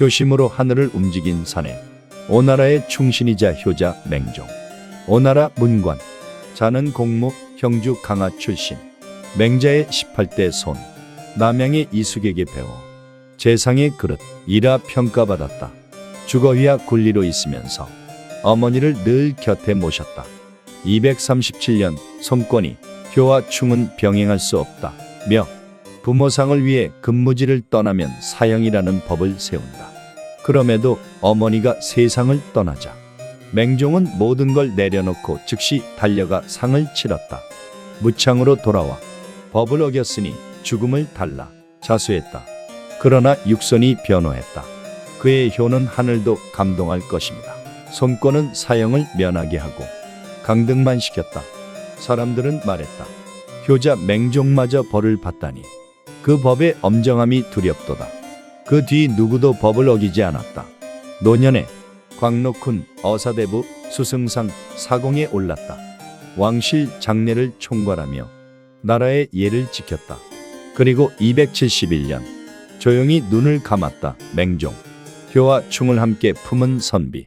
효심으로 하늘을 움직인 사내 오나라의 충신이자 효자 맹종 오나라 문관 자는 공무 형주 강화 출신 맹자의 18대 손 남양의 이숙에게 배워 재상의 그릇 이라 평가받았다. 주거휘야 군리로 있으면서 어머니를 늘 곁에 모셨다. 237년 손권이 효와 충은 병행할 수 없다. 며 부모상을 위해 근무지를 떠나면 사형이라는 법을 세운다. 그럼에도 어머니가 세상을 떠나자 맹종은 모든 걸 내려놓고 즉시 달려가 상을 치렀다. 무창으로 돌아와 법을 어겼으니 죽음을 달라 자수했다. 그러나 육선이 변호했다. 그의 효는 하늘도 감동할 것입니다. 손권은 사형을 면하게 하고 강등만 시켰다. 사람들은 말했다. 효자 맹종마저 벌을 받다니 그 법의 엄정함이 두렵도다. 그 뒤 누구도 법을 어기지 않았다. 노년에 광록훈 어사대부 수승상 사공에 올랐다. 왕실 장례를 총괄하며 나라의 예를 지켰다. 그리고 271년 조용히 눈을 감았다. 맹종 효와 충을 함께 품은 선비